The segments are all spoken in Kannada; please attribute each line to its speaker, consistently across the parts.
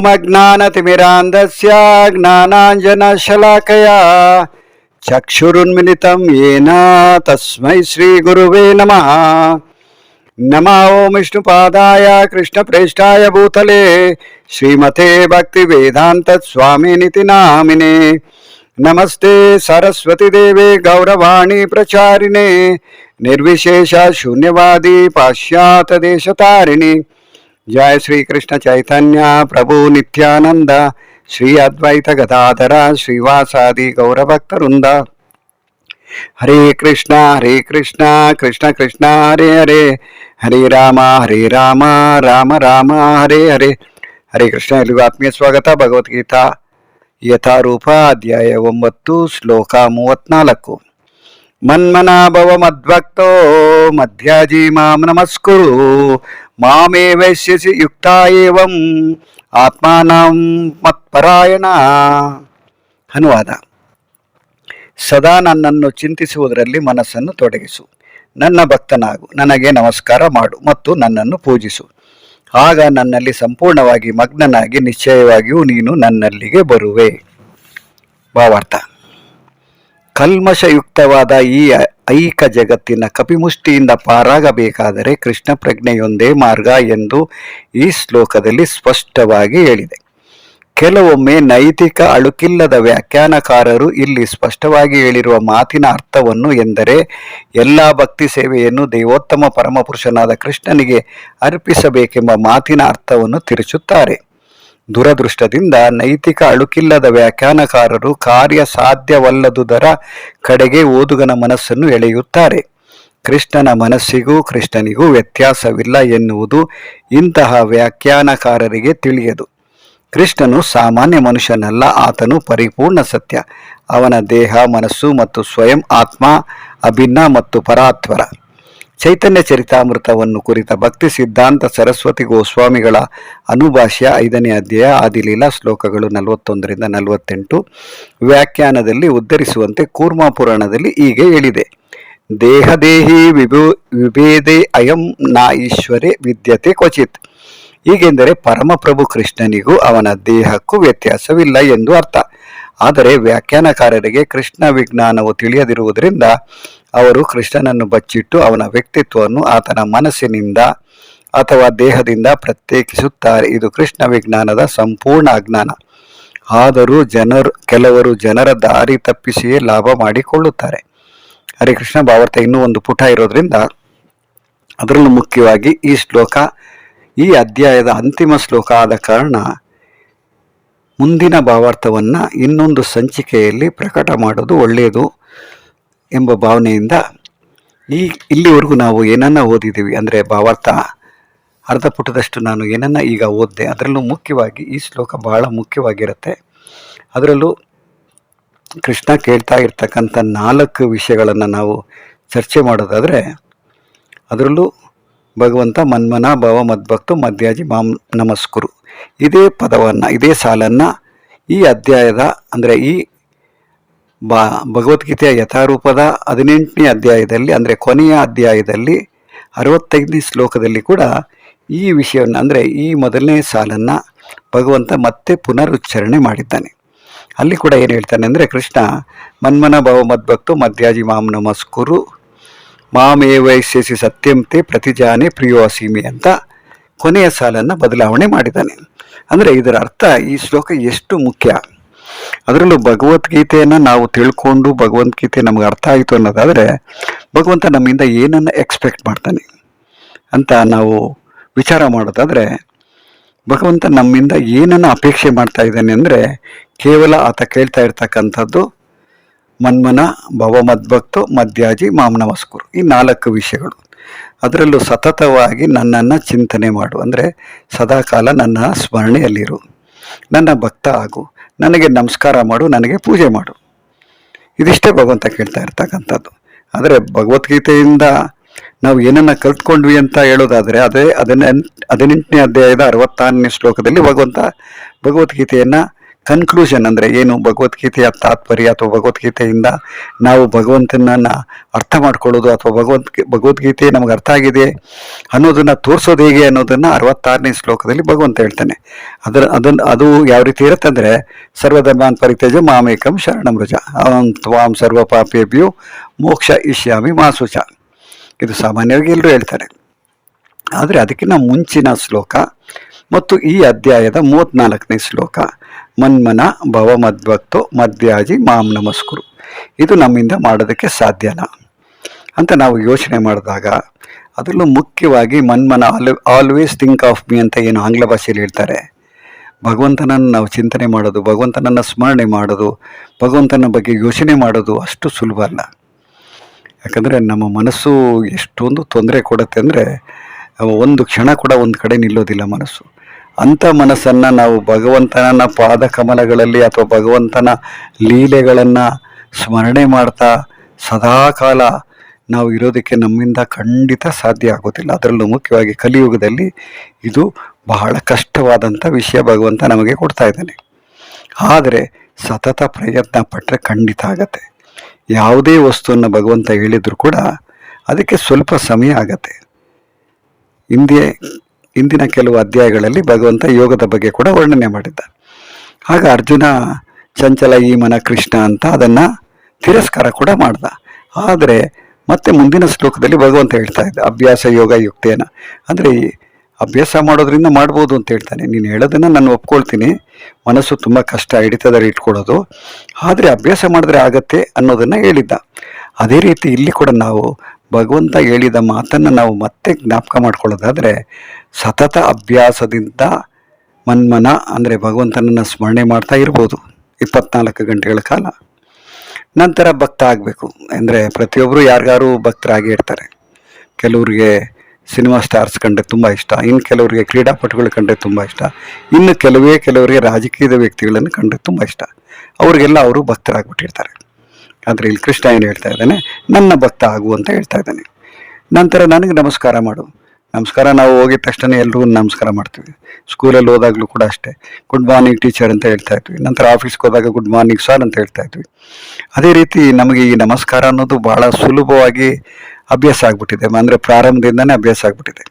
Speaker 1: ఓమజ్ఞానతిమిరాంధస్య జ్ఞానాంజనశలాకయా చక్షురున్మిలితం ఏనా తస్మై శ్రీగురువే నమ. నమ ఓం విష్ణుపాదాయ కృష్ణప్రేష్టాయ భూతలే. శ్రీమతే భక్తి వేదాంత స్వామినితి నామినే. నమస్తే సరస్వతిదేవే గౌరవాణి ప్రచారిణే. నిర్విశేష శూన్యవాది పాశ్చాత్య దేశతారిణి. जय श्री कृष्ण चैतन्य प्रभु नित्यानंद श्री अद्वैत गदाधर श्रीवासादि गौरभक्तवृंद हरे कृष्ण हरे कृष्ण कृष्ण कृष्ण हरे हरे ಹರೇ ರಾಮ ಹರೇ ರಾಮ ರಾಮ ರಾಮ ಹರೇ ಹರೇ ಹರೇ ಕೃಷ್ಣ ಎಲ್ಲಿಗೂ ಆತ್ಮೀಯ ಸ್ವಾಗತ ಭಗವದ್ಗೀತಾ ಯಥಾರೂಪ ಅಧ್ಯಾಯ ಒಂಬತ್ತು ಶ್ಲೋಕ ಮೂವತ್ನಾಲ್ಕು ಮನ್ಮನ ಭವ ಮದ್ಭಕ್ತೋ ಮಧ್ಯಾಜಿ ಮಾಂ ನಮಸ್ಕುರು. ಮಾಮೇ ವೈಶ್ಯಸಿ ಯುಕ್ತ ಏವಂ, ಆತ್ಮಾನಂ ಮತ್ಪರಾಯಣ. ಅನುವಾದ. ಸದಾ ನನ್ನನ್ನು ಚಿಂತಿಸುವುದರಲ್ಲಿ ಮನಸ್ಸನ್ನು ತೊಡಗಿಸು. ನನ್ನ ಭಕ್ತನಾಗು, ನನಗೆ ನಮಸ್ಕಾರ ಮಾಡು ಮತ್ತು ನನ್ನನ್ನು ಪೂಜಿಸು. ಆಗ ನನ್ನಲ್ಲಿ ಸಂಪೂರ್ಣವಾಗಿ ಮಗ್ನನಾಗಿ ನಿಶ್ಚಯವಾಗಿಯೂ ನೀನು ನನ್ನಲ್ಲಿಗೆ ಬರುವೆ. ಭಾವಾರ್ಥ. ಕಲ್ಮಶಯುಕ್ತವಾದ ಈ ಐಕ ಜಗತ್ತಿನ ಕಪಿಮುಷ್ಟಿಯಿಂದ ಪಾರಾಗಬೇಕಾದರೆ ಕೃಷ್ಣ ಪ್ರಜ್ಞೆಯೊಂದೇ ಮಾರ್ಗ ಎಂದು ಈ ಶ್ಲೋಕದಲ್ಲಿ ಸ್ಪಷ್ಟವಾಗಿ ಹೇಳಿದೆ. ಕೆಲವೊಮ್ಮೆ ನೈತಿಕ ಅಳುಕಿಲ್ಲದ ವ್ಯಾಖ್ಯಾನಕಾರರು ಇಲ್ಲಿ ಸ್ಪಷ್ಟವಾಗಿ ಹೇಳಿರುವ ಮಾತಿನ ಅರ್ಥವನ್ನು ಎಂದರೆ, ಎಲ್ಲ ಭಕ್ತಿ ಸೇವೆಯನ್ನು ದೇವೋತ್ತಮ ಪರಮಪುರುಷನಾದ ಕೃಷ್ಣನಿಗೆ ಅರ್ಪಿಸಬೇಕೆಂಬ ಮಾತಿನ ಅರ್ಥವನ್ನು ತಿರುಚುತ್ತಾರೆ. ದುರದೃಷ್ಟದಿಂದ ನೈತಿಕ ಅಳುಕಿಲ್ಲದ ವ್ಯಾಖ್ಯಾನಕಾರರು ಕಾರ್ಯ ಸಾಧ್ಯವಲ್ಲದುದರ ಕಡೆಗೆ ಓದುಗನ ಮನಸ್ಸನ್ನು ಎಳೆಯುತ್ತಾರೆ. ಕೃಷ್ಣನ ಮನಸ್ಸಿಗೂ ಕೃಷ್ಣನಿಗೂ ವ್ಯತ್ಯಾಸವಿಲ್ಲ ಎನ್ನುವುದು ಇಂತಹ ವ್ಯಾಖ್ಯಾನಕಾರರಿಗೆ ತಿಳಿಯದು. ಕೃಷ್ಣನು ಸಾಮಾನ್ಯ ಮನುಷ್ಯನಲ್ಲ, ಆತನು ಪರಿಪೂರ್ಣ ಸತ್ಯ. ಅವನ ದೇಹ, ಮನಸ್ಸು ಮತ್ತು ಸ್ವಯಂ ಆತ್ಮ, ಅಭಿನ್ನ ಮತ್ತು ಪರಾತ್ವರ ಚೈತನ್ಯ ಚರಿತಾಮೃತವನ್ನು ಕುರಿತ ಭಕ್ತಿ ಸಿದ್ಧಾಂತ ಸರಸ್ವತಿ ಗೋಸ್ವಾಮಿಗಳ ಅನುಭಾಷ್ಯ ಐದನೇ ಅಧ್ಯಾಯ ಆದಿಲೀಲಾ ಶ್ಲೋಕಗಳು ನಲವತ್ತೊಂದರಿಂದ ನಲವತ್ತೆಂಟು ವ್ಯಾಖ್ಯಾನದಲ್ಲಿ ಉದ್ಧರಿಸುವಂತೆ ಕೂರ್ಮಾ ಪುರಾಣದಲ್ಲಿ ಹೀಗೆ ಹೇಳಿದೆ. ದೇಹದೇಹಿ ವಿಭು ವಿಭೇದೆ ಅಯಂ ನಾ ಈಶ್ವರೇ ವಿದ್ಯತೆ ಕ್ವಚಿತ್. ಹೀಗೆಂದರೆ ಪರಮಪ್ರಭು ಕೃಷ್ಣನಿಗೂ ಅವನ ದೇಹಕ್ಕೂ ವ್ಯತ್ಯಾಸವಿಲ್ಲ ಎಂದು ಅರ್ಥ. ಆದರೆ ವ್ಯಾಖ್ಯಾನಕಾರರಿಗೆ ಕೃಷ್ಣ ವಿಜ್ಞಾನವು ತಿಳಿಯದಿರುವುದರಿಂದ ಅವರು ಕೃಷ್ಣನನ್ನು ಬಚ್ಚಿಟ್ಟು ಅವನ ವ್ಯಕ್ತಿತ್ವವನ್ನು ಆತನ ಮನಸ್ಸಿನಿಂದ ಅಥವಾ ದೇಹದಿಂದ ಪ್ರತ್ಯೇಕಿಸುತ್ತಾರೆ. ಇದು ಕೃಷ್ಣ ವಿಜ್ಞಾನದ ಸಂಪೂರ್ಣ ಅಜ್ಞಾನ. ಆದರೂ ಜನರು, ಕೆಲವರು ಜನರ ದಾರಿ ತಪ್ಪಿಸಿಯೇ ಲಾಭ ಮಾಡಿಕೊಳ್ಳುತ್ತಾರೆ. ಹರಿಕೃಷ್ಣ ಭಾವಾರ್ಥ, ಇನ್ನೂ ಒಂದು ಪುಟ ಇರೋದ್ರಿಂದ ಅದರಲ್ಲೂ ಮುಖ್ಯವಾಗಿ ಈ ಶ್ಲೋಕ, ಈ ಅಧ್ಯಾಯದ ಅಂತಿಮ ಶ್ಲೋಕ ಆದ ಕಾರಣ ಮುಂದಿನ ಭಾವಾರ್ಥವನ್ನು ಇನ್ನೊಂದು ಸಂಚಿಕೆಯಲ್ಲಿ ಪ್ರಕಟ ಮಾಡೋದು ಒಳ್ಳೆಯದು ಎಂಬ ಭಾವನೆಯಿಂದ ಈ ಇಲ್ಲಿವರೆಗೂ ನಾವು ಏನನ್ನ ಓದಿದ್ದೀವಿ ಅಂದರೆ ಭಾವಾರ್ಥ, ಅರ್ಧ ಪುಟದಷ್ಟು ನಾನು ಏನನ್ನ ಈಗ ಓದಿದೆ, ಅದರಲ್ಲೂ ಮುಖ್ಯವಾಗಿ ಈ ಶ್ಲೋಕ ಬಹಳ ಮುಖ್ಯವಾಗಿರುತ್ತೆ. ಅದರಲ್ಲೂ ಕೃಷ್ಣ ಕೇಳ್ತಾ ಇರ್ತಕ್ಕಂಥ ನಾಲ್ಕು ವಿಷಯಗಳನ್ನು ನಾವು ಚರ್ಚೆ ಮಾಡೋದಾದರೆ ಅದರಲ್ಲೂ ಭಗವಂತ ಮನ್ಮನ ಭಾವ ಮದ್ಭಕ್ತು ಮಧ್ಯಾಜಿ ಮಾಂ ನಮಸ್ಕುರು. ಇದೇ ಪದವನ್ನು, ಇದೇ ಸಾಲನ್ನು ಈ ಅಧ್ಯಾಯದ, ಅಂದರೆ ಈ ಬಾ, ಭಗವದ್ಗೀತೆಯ ಯಥಾರೂಪದ ಹದಿನೆಂಟನೇ ಅಧ್ಯಾಯದಲ್ಲಿ, ಅಂದರೆ ಕೊನೆಯ ಅಧ್ಯಾಯದಲ್ಲಿ, ಅರವತ್ತೈದನೇ ಶ್ಲೋಕದಲ್ಲಿ ಕೂಡ ಈ ವಿಷಯವನ್ನು, ಅಂದರೆ ಈ ಮೊದಲನೇ ಸಾಲನ್ನು ಭಗವಂತ ಮತ್ತೆ ಪುನರುಚ್ಚರಣೆ ಮಾಡಿದ್ದಾನೆ. ಅಲ್ಲಿ ಕೂಡ ಏನು ಹೇಳ್ತಾನೆ ಅಂದರೆ, ಕೃಷ್ಣ, ಮನ್ಮನ ಭವ ಮದ್ಭಕ್ತು ಮಧ್ಯಾಜಿ ಮಾಂ ನಮಸ್ಕುರು ಮಾಮೇವೈಶ್ಯಸಿ ಸತ್ಯಂತೆ ಪ್ರತಿಜಾನೆ ಪ್ರಿಯೋಸೀಮಿ ಅಂತ ಕೊನೆಯ ಸಾಲನ್ನು ಬದಲಾವಣೆ ಮಾಡಿದ್ದಾನೆ. ಅಂದರೆ ಇದರ ಅರ್ಥ ಈ ಶ್ಲೋಕ ಎಷ್ಟು ಮುಖ್ಯ? ಅದರಲ್ಲೂ ಭಗವದ್ಗೀತೆಯನ್ನು ನಾವು ತಿಳ್ಕೊಂಡು ಭಗವದ್ಗೀತೆ ನಮ್ಗೆ ಅರ್ಥ ಆಯಿತು ಅನ್ನೋದಾದರೆ ಭಗವಂತ ನಮ್ಮಿಂದ ಏನನ್ನು ಎಕ್ಸ್ಪೆಕ್ಟ್ ಮಾಡ್ತಾನೆ ಅಂತ ನಾವು ವಿಚಾರ ಮಾಡೋದಾದರೆ ಭಗವಂತ ನಮ್ಮಿಂದ ಏನನ್ನು ಅಪೇಕ್ಷೆ ಮಾಡ್ತಾ ಇದ್ದಾನೆ ಅಂದರೆ ಕೇವಲ ಆತ ಕೇಳ್ತಾ ಇರ್ತಕ್ಕಂಥದ್ದು ಮನ್ಮನ ಭವ ಮಧ್ಯಾಜಿ ಮಾಂ ನಮಸ್ಕುರು ಈ ನಾಲ್ಕು ವಿಷಯಗಳು. ಅದರಲ್ಲೂ ಸತತವಾಗಿ ನನ್ನನ್ನು ಚಿಂತನೆ ಮಾಡು. ಅಂದರೆ ಸದಾಕಾಲ ನನ್ನ ಸ್ಮರಣೆಯಲ್ಲಿರು. ನನ್ನ ಭಕ್ತ ಆಗು. ನನಗೆ ನಮಸ್ಕಾರ ಮಾಡು, ನನಗೆ ಪೂಜೆ ಮಾಡು. ಇದಿಷ್ಟೇ ಭಗವಂತ ಕೇಳ್ತಾ ಇರ್ತಕ್ಕಂಥದ್ದು. ಆದರೆ ಭಗವದ್ಗೀತೆಯಿಂದ ನಾವು ಏನನ್ನ ಕಲ್ತ್ಕೊಂಡ್ವಿ ಅಂತ ಹೇಳೋದಾದರೆ ಅದೇ ಹದಿನೆಂಟು, ಹದಿನೆಂಟನೇ ಅಧ್ಯಾಯದ ಅರವತ್ತಾರನೇ ಶ್ಲೋಕದಲ್ಲಿ ಭಗವಂತ ಭಗವದ್ಗೀತೆಯನ್ನು ಕನ್ಕ್ಲೂಷನ್ ಅಂದರೆ ಏನು? ಭಗವದ್ಗೀತೆಯ ತಾತ್ಪರ್ಯ ಅಥವಾ ಭಗವದ್ಗೀತೆಯಿಂದ ನಾವು ಭಗವಂತನನ್ನು ಅರ್ಥ ಮಾಡ್ಕೊಳ್ಳೋದು ಅಥವಾ ಭಗವದ್ ಭಗವದ್ಗೀತೆ ನಮಗೆ ಅರ್ಥ ಆಗಿದೆ ಅನ್ನೋದನ್ನು ತೋರಿಸೋದು ಹೇಗೆ ಅನ್ನೋದನ್ನು ಅರವತ್ತಾರನೇ ಶ್ಲೋಕದಲ್ಲಿ ಭಗವಂತ ಹೇಳ್ತಾನೆ. ಅದರ ಅದನ್ನು ಅದು ಯಾವ ರೀತಿ ಇರುತ್ತೆ ಅಂದರೆ, ಸರ್ವಧರ್ಮಾನ್ ಪರಿತ್ಯಜ ಮಾಮೇಕಂ ಶರಣಮೃಜ ತ್ವಾಂ ಸರ್ವ ಪಾಪೇಭ್ಯು ಮೋಕ್ಷ ಇಷ್ಯಾಮಿ ಮಾಸುಚ. ಇದು ಸಾಮಾನ್ಯವಾಗಿ ಎಲ್ಲರೂ ಹೇಳ್ತಾರೆ. ಆದರೆ ಅದಕ್ಕಿಂತ ಮುಂಚಿನ ಶ್ಲೋಕ ಮತ್ತು ಈ ಅಧ್ಯಾಯದ ಮೂವತ್ನಾಲ್ಕನೇ ಶ್ಲೋಕ. ಮನ್ಮನ ಭವ ಮದ್ಭಕ್ತೋ ಮಧ್ಯಾಜಿ ಮಾಂ ನಮಸ್ಕುರು. ಇದು ನಮ್ಮಿಂದ ಮಾಡೋದಕ್ಕೆ ಸಾಧ್ಯನ ಅಂತ ನಾವು ಯೋಚನೆ ಮಾಡಿದಾಗ ಅದರಲ್ಲೂ ಮುಖ್ಯವಾಗಿ ಮನ್ಮನ all always think of me ಅಂತ ಏನು ಆಂಗ್ಲ ಭಾಷೆಯಲ್ಲಿ ಹೇಳ್ತಾರೆ. ಭಗವಂತನನ್ನು ನಾವು ಚಿಂತನೆ ಮಾಡೋದು, ಭಗವಂತನನ್ನು ಸ್ಮರಣೆ ಮಾಡೋದು, ಭಗವಂತನ ಬಗ್ಗೆ ಯೋಚನೆ ಮಾಡೋದು ಅಷ್ಟು ಸುಲಭ ಅಲ್ಲ. ಯಾಕಂದರೆ ನಮ್ಮ ಮನಸ್ಸು ಎಷ್ಟೊಂದು ತೊಂದರೆ ಕೊಡುತ್ತೆ ಅಂದರೆ, ಒಂದು ಕ್ಷಣ ಕೂಡ ಒಂದು ಕಡೆ ನಿಲ್ಲೋದಿಲ್ಲ ಮನಸ್ಸು. ಅಂಥ ಮನಸ್ಸನ್ನು ನಾವು ಭಗವಂತನ ಪಾದ ಕಮಲಗಳಲ್ಲಿ ಅಥವಾ ಭಗವಂತನ ಲೀಲೆಗಳನ್ನು ಸ್ಮರಣೆ ಮಾಡ್ತಾ ಸದಾಕಾಲ ನಾವು ಇರೋದಕ್ಕೆ ನಮ್ಮಿಂದ ಖಂಡಿತ ಸಾಧ್ಯ ಆಗೋದಿಲ್ಲ. ಅದರಲ್ಲೂ ಮುಖ್ಯವಾಗಿ ಕಲಿಯುಗದಲ್ಲಿ ಇದು ಬಹಳ ಕಷ್ಟವಾದಂಥ ವಿಷಯ ಭಗವಂತ ನಮಗೆ ಕೊಡ್ತಾ ಇದ್ದಾನೆ. ಆದರೆ ಸತತ ಪ್ರಯತ್ನ ಪಟ್ಟರೆ ಖಂಡಿತ ಆಗತ್ತೆ. ಯಾವುದೇ ವಸ್ತುವನ್ನು ಭಗವಂತ ಹೇಳಿದರೂ ಕೂಡ ಅದಕ್ಕೆ ಸ್ವಲ್ಪ ಸಮಯ ಆಗತ್ತೆ. ಹಿಂದೆ ಇಂದಿನ ಕೆಲವು ಅಧ್ಯಾಯಗಳಲ್ಲಿ ಭಗವಂತ ಯೋಗದ ಬಗ್ಗೆ ಕೂಡ ವರ್ಣನೆ ಮಾಡಿದ್ದ ಆಗ ಅರ್ಜುನ, ಚಂಚಲ ಈ ಮನ ಕೃಷ್ಣ ಅಂತ ಅದನ್ನು ತಿರಸ್ಕಾರ ಕೂಡ ಮಾಡ್ದ. ಆದರೆ ಮತ್ತೆ ಮುಂದಿನ ಶ್ಲೋಕದಲ್ಲಿ ಭಗವಂತ ಹೇಳ್ತಾ ಇದ್ದ, ಅಭ್ಯಾಸ ಯೋಗ ಯುಕ್ತೇನ. ಅಂದರೆ ಅಭ್ಯಾಸ ಮಾಡೋದ್ರಿಂದ ಮಾಡ್ಬೋದು ಅಂತ ಹೇಳ್ತಾನೆ. ನೀನು ಹೇಳೋದನ್ನು ನಾನು ಒಪ್ಕೊಳ್ತೀನಿ. ಮನಸ್ಸು ತುಂಬ ಕಷ್ಟ, ಹಿಡಿತದಲ್ಲಿ ಇಟ್ಕೊಳ್ಳೋದು. ಆದರೆ ಅಭ್ಯಾಸ ಮಾಡಿದ್ರೆ ಆಗತ್ತೆ ಅನ್ನೋದನ್ನು ಹೇಳಿದ್ದ. ಅದೇ ರೀತಿ ಇಲ್ಲಿ ಕೂಡ ನಾವು ಭಗವಂತ ಹೇಳಿದ ಮಾತನ್ನು ನಾವು ಮತ್ತೆ ಜ್ಞಾಪಕ ಮಾಡ್ಕೊಳ್ಳೋದಾದರೆ ಸತತ ಅಭ್ಯಾಸದಿಂದ ಮನ್ಮನ, ಅಂದರೆ ಭಗವಂತನನ್ನು ಸ್ಮರಣೆ ಮಾಡ್ತಾ ಇರ್ಬೋದು ಇಪ್ಪತ್ನಾಲ್ಕು ಗಂಟೆಗಳ ಕಾಲ. ನಂತರ ಭಕ್ತ ಆಗಬೇಕು. ಅಂದರೆ ಪ್ರತಿಯೊಬ್ಬರು ಯಾರಿಗಾರು ಭಕ್ತರಾಗಿ ಇರ್ತಾರೆ. ಕೆಲವ್ರಿಗೆ ಸಿನಿಮಾ ಸ್ಟಾರ್ಸ್ ಕಂಡ್ರೆ ತುಂಬ ಇಷ್ಟ. ಇನ್ನು ಕೆಲವರಿಗೆ ಕ್ರೀಡಾಪಟುಗಳು ಕಂಡ್ರೆ ತುಂಬ ಇಷ್ಟ. ಇನ್ನು ಕೆಲವೇ ಕೆಲವರಿಗೆ ರಾಜಕೀಯದ ವ್ಯಕ್ತಿಗಳನ್ನು ಕಂಡ್ರೆ ತುಂಬ ಇಷ್ಟ. ಅವರಿಗೆಲ್ಲ ಅವರು ಭಕ್ತರಾಗ್ಬಿಟ್ಟಿರ್ತಾರೆ. ಆದರೆ ಇಲ್ಲಿ ಕೃಷ್ಣ ಏನು ಹೇಳ್ತಾ ಇದ್ದಾನೆ? ನನ್ನ ಭಕ್ತ ಆಗು ಅಂತ ಹೇಳ್ತಾ ಇದ್ದಾನೆ. ನಂತರ ನನಗೆ ನಮಸ್ಕಾರ ಮಾಡು. ನಮಸ್ಕಾರ, ನಾವು ಹೋಗಿದ ತಕ್ಷಣ ಎಲ್ರಿಗೂ ನಮಸ್ಕಾರ ಮಾಡ್ತೀವಿ. ಸ್ಕೂಲಲ್ಲಿ ಹೋದಾಗಲೂ ಕೂಡ ಅಷ್ಟೇ. ಗುಡ್ ಮಾರ್ನಿಂಗ್ ಟೀಚರ್ ಅಂತ ಹೇಳ್ತಾ ಇದ್ವಿ. ನಂತರ ಆಫೀಸ್ಗೆ ಹೋದಾಗ ಗುಡ್ ಮಾರ್ನಿಂಗ್ ಸರ್ ಅಂತ ಹೇಳ್ತಾ ಇದ್ವಿ. ಅದೇ ರೀತಿ ನಮಗೆ ಈ ನಮಸ್ಕಾರ ಅನ್ನೋದು ಬಹಳ ಸುಲಭವಾಗಿ ಅಭ್ಯಾಸ ಆಗ್ಬಿಟ್ಟಿದೆ. ಅಂದರೆ ಪ್ರಾರಂಭದಿಂದನೇ ಅಭ್ಯಾಸ ಆಗ್ಬಿಟ್ಟಿದೆ.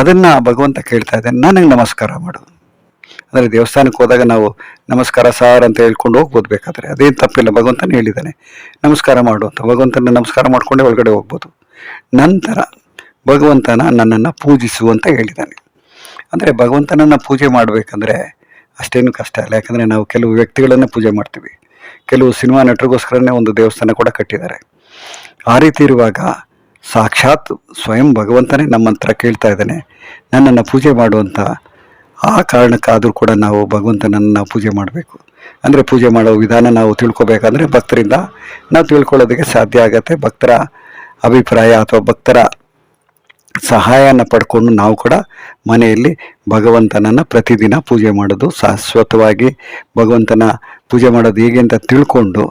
Speaker 1: ಅದನ್ನು ಭಗವಂತ ಕೇಳ್ತಾ ಇದ್ದಾನೆ ನನಗೆ ನಮಸ್ಕಾರ ಮಾಡು ಅಂದರೆ ದೇವಸ್ಥಾನಕ್ಕೆ ಹೋದಾಗ ನಾವು, ನಮಸ್ಕಾರ ಸಾರ್ ಅಂತ ಹೇಳ್ಕೊಂಡು ಹೋಗ್ಬೋದು ಬೇಕಾದರೆ ಅದೇನು ತಪ್ಪಿಲ್ಲ, ಭಗವಂತನೇ ಹೇಳಿದ್ದಾನೆ. ನಮಸ್ಕಾರ ಮಾಡು ಅಂತ. ಭಗವಂತನ ನಮಸ್ಕಾರ ಮಾಡ್ಕೊಂಡೇ ಒಳಗಡೆ ಹೋಗ್ಬೋದು. ನಂತರ ಭಗವಂತನ ನನ್ನನ್ನು ಪೂಜಿಸು ಅಂತ ಹೇಳಿದ್ದಾನೆ ಅಂದರೆ ಭಗವಂತನನ್ನು ಪೂಜೆ ಮಾಡಬೇಕಂದ್ರೆ ಅಷ್ಟೇನು ಕಷ್ಟ ಇಲ್ಲ ಯಾಕಂದರೆ ನಾವು ಕೆಲವು ವ್ಯಕ್ತಿಗಳನ್ನು ಪೂಜೆ ಮಾಡ್ತೀವಿ. ಕೆಲವು ಸಿನಿಮಾ ನಟರಿಗೋಸ್ಕರನೇ ಒಂದು ದೇವಸ್ಥಾನ ಕೂಡ ಕಟ್ಟಿದ್ದಾರೆ. ಆ ರೀತಿ ಇರುವಾಗ ಸಾಕ್ಷಾತ್ ಸ್ವಯಂ ಭಗವಂತನೇ ನಮ್ಮ ಹತ್ರ ಕೇಳ್ತಾ ಇದ್ದಾನೆ, ನನ್ನನ್ನು ಪೂಜೆ ಮಾಡುವಂಥ ಆ ಕಾರಣಕ್ಕಾದರೂ ಕೂಡ ನಾವು ಭಗವಂತನನ್ನು ನಾವು ಪೂಜೆ ಮಾಡಬೇಕು. ಅಂದರೆ ಪೂಜೆ ಮಾಡೋ ವಿಧಾನ ನಾವು ತಿಳ್ಕೊಬೇಕಂದ್ರೆ ಭಕ್ತರಿಂದ ನಾವು ತಿಳ್ಕೊಳ್ಳೋದಕ್ಕೆ ಸಾಧ್ಯ ಆಗತ್ತೆ. ಭಕ್ತರ ಅಭಿಪ್ರಾಯ ಅಥವಾ ಭಕ್ತರ ಸಹಾಯನ ಪಡ್ಕೊಂಡು ನಾವು ಕೂಡ ಮನೆಯಲ್ಲಿ ಭಗವಂತನನ್ನು ಪ್ರತಿದಿನ ಪೂಜೆ ಮಾಡೋದು, ಶಾಶ್ವತವಾಗಿ ಭಗವಂತನ ಪೂಜೆ ಮಾಡೋದು ಹೇಗೆ ಅಂತ ತಿಳ್ಕೊಂಡು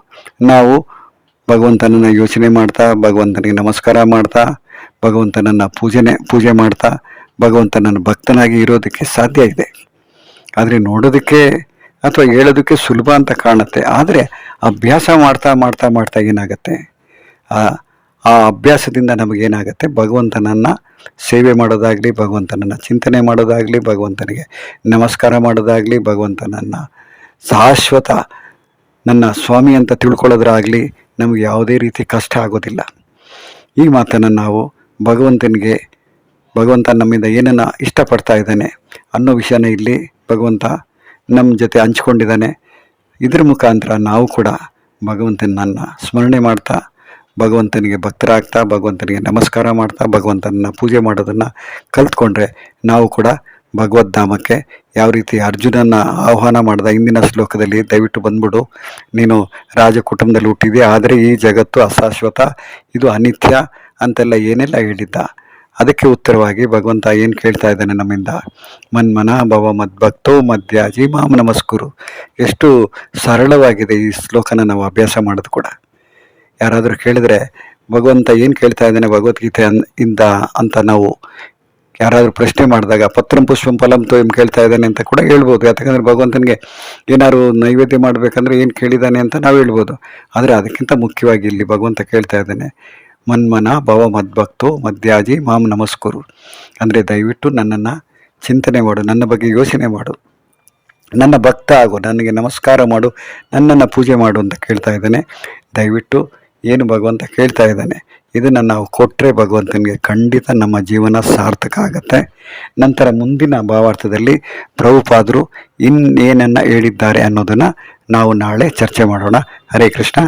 Speaker 1: ನಾವು ಭಗವಂತನನ್ನು ಯೋಚನೆ ಮಾಡ್ತಾ, ಭಗವಂತನಿಗೆ ನಮಸ್ಕಾರ ಮಾಡ್ತಾ, ಭಗವಂತನನ್ನು ಪೂಜೆನೆ, ಪೂಜೆ ಮಾಡ್ತಾ, ಭಗವಂತನನ್ನು ಭಕ್ತನಾಗಿ ಇರೋದಕ್ಕೆ ಸಾಧ್ಯ ಇದೆ. ಆದರೆ ನೋಡೋದಕ್ಕೆ ಅಥವಾ ಹೇಳೋದಕ್ಕೆ ಸುಲಭ ಅಂತ ಕಾಣುತ್ತೆ, ಆದರೆ ಅಭ್ಯಾಸ ಮಾಡ್ತಾ ಮಾಡ್ತಾ ಮಾಡ್ತಾ ಏನಾಗುತ್ತೆ? ಆ ಆ ಅಭ್ಯಾಸದಿಂದ ನಮಗೇನಾಗುತ್ತೆ? ಭಗವಂತನನ್ನು ಸೇವೆ ಮಾಡೋದಾಗಲಿ, ಭಗವಂತನನ್ನು ಚಿಂತನೆ ಮಾಡೋದಾಗಲಿ, ಭಗವಂತನಿಗೆ ನಮಸ್ಕಾರ ಮಾಡೋದಾಗಲಿ, ಭಗವಂತನನ್ನು ಶಾಶ್ವತ ನನ್ನ ಸ್ವಾಮಿ ಅಂತ ತಿಳ್ಕೊಳ್ಳೋದ್ರಾಗಲಿ ನಮಗೆ ಯಾವುದೇ ರೀತಿ ಕಷ್ಟ ಆಗೋದಿಲ್ಲ. ಈ ಮಾತನ್ನು ನಾವು ಭಗವಂತನಿಗೆ, ಭಗವಂತ ನಮ್ಮಿಂದ ಏನನ್ನು ಇಷ್ಟಪಡ್ತಾ ಇದ್ದಾನೆ ಅನ್ನೋ ವಿಷಯನ ಇಲ್ಲಿ ಭಗವಂತ ನಮ್ಮ ಜೊತೆ ಹಂಚ್ಕೊಂಡಿದ್ದಾನೆ. ಇದ್ರ ಮುಖಾಂತರ ನಾವು ಕೂಡ ಭಗವಂತನನ್ನು ಸ್ಮರಣೆ ಮಾಡ್ತಾ ಭಗವಂತನಿಗೆ ಭಕ್ತರಾಗ್ತಾ, ಭಗವಂತನಿಗೆ ನಮಸ್ಕಾರ ಮಾಡ್ತಾ, ಭಗವಂತನನ್ನ ಪೂಜೆ ಮಾಡೋದನ್ನು ಕಲ್ತ್ಕೊಂಡ್ರೆ ನಾವು ಕೂಡ ಭಗವದ್ಧಾಮಕ್ಕೆ ಯಾವ ರೀತಿ ಅರ್ಜುನನ ಆಹ್ವಾನ ಮಾಡಿದ ಇಂದಿನ ಶ್ಲೋಕದಲ್ಲಿ ದಯವಿಟ್ಟು ಬಂದ್ಬಿಡು. ನೀನು ರಾಜ ಕುಟುಂಬದಲ್ಲಿ ಹುಟ್ಟಿದೆ ಆದರೆ ಈ ಜಗತ್ತು ಅಶಾಶ್ವತ, ಇದು ಅನಿತ್ಯ ಅಂತೆಲ್ಲ ಏನೆಲ್ಲ ಹೇಳಿದ್ದ? ಅದಕ್ಕೆ ಉತ್ತರವಾಗಿ ಭಗವಂತ ಏನು ಕೇಳ್ತಾ ಇದ್ದಾನೆ ನಮ್ಮಿಂದ? ಮನ್ಮನ ಭವ ಮದ್ಭಕ್ತೋ ಮಧ್ಯಾಜಿ ಮಾಮ ನಮಸ್ಕುರು. ಎಷ್ಟು ಸರಳವಾಗಿದೆ ಈ ಶ್ಲೋಕನ ನಾವು ಅಭ್ಯಾಸ ಮಾಡೋದು ಕೂಡ. ಯಾರಾದರೂ ಕೇಳಿದರೆ, ಭಗವಂತ ಏನು ಕೇಳ್ತಾ ಇದ್ದಾನೆ ಭಗವದ್ಗೀತೆ ಅನ್, ಇಂದ ಅಂತ ನಾವು ಯಾರಾದರೂ ಪ್ರಶ್ನೆ ಮಾಡಿದಾಗ, ಪತ್ರಂ ಪುಷ್ಪಂ ಫಲಂ ತೋಯಂ ಕೇಳ್ತಾ ಇದ್ದಾನೆ ಅಂತ ಕೂಡ ಹೇಳ್ಬೋದು. ಯಾಕಂದರೆ ಭಗವಂತನಿಗೆ ಏನಾದ್ರು ನೈವೇದ್ಯ ಮಾಡಬೇಕಂದ್ರೆ ಏನು ಕೇಳಿದ್ದಾನೆ ಅಂತ ನಾವು ಹೇಳ್ಬೋದು. ಆದರೆ ಅದಕ್ಕಿಂತ ಮುಖ್ಯವಾಗಿ ಇಲ್ಲಿ ಭಗವಂತ ಕೇಳ್ತಾ ಇದ್ದಾನೆ, ಮನ್ಮನ ಭವ ಮದ್ಭಕ್ತೋ ಮದ್ಯಾಜಿ ಮಾಮ್ ನಮಸ್ಕರು. ಅಂದರೆ ದಯವಿಟ್ಟು ನನ್ನನ್ನು ಚಿಂತನೆ ಮಾಡು, ನನ್ನ ಬಗ್ಗೆ ಯೋಚನೆ ಮಾಡು. ನನ್ನ ಭಕ್ತ ಆಗು, ನನಗೆ ನಮಸ್ಕಾರ ಮಾಡು, ನನ್ನನ್ನು ಪೂಜೆ ಮಾಡು ಅಂತ ಕೇಳ್ತಾ ಇದ್ದಾನೆ. ದಯವಿಟ್ಟು ಏನು ಭಗವಂತ ಕೇಳ್ತಾ ಇದ್ದಾನೆ, ಇದನ್ನು ನಾವು ಕೊಟ್ಟರೆ ಭಗವಂತನಿಗೆ ಖಂಡಿತ ನಮ್ಮ ಜೀವನ ಸಾರ್ಥಕ ಆಗುತ್ತೆ. ನಂತರ ಮುಂದಿನ ಭಾವಾರ್ಥದಲ್ಲಿ ಪ್ರಭುಪಾದರು ಇನ್ನೇನನ್ನು ಹೇಳಿದ್ದಾರೆ ಅನ್ನೋದನ್ನು ನಾವು ನಾಳೆ ಚರ್ಚೆ ಮಾಡೋಣ. ಹರೇ ಕೃಷ್ಣ.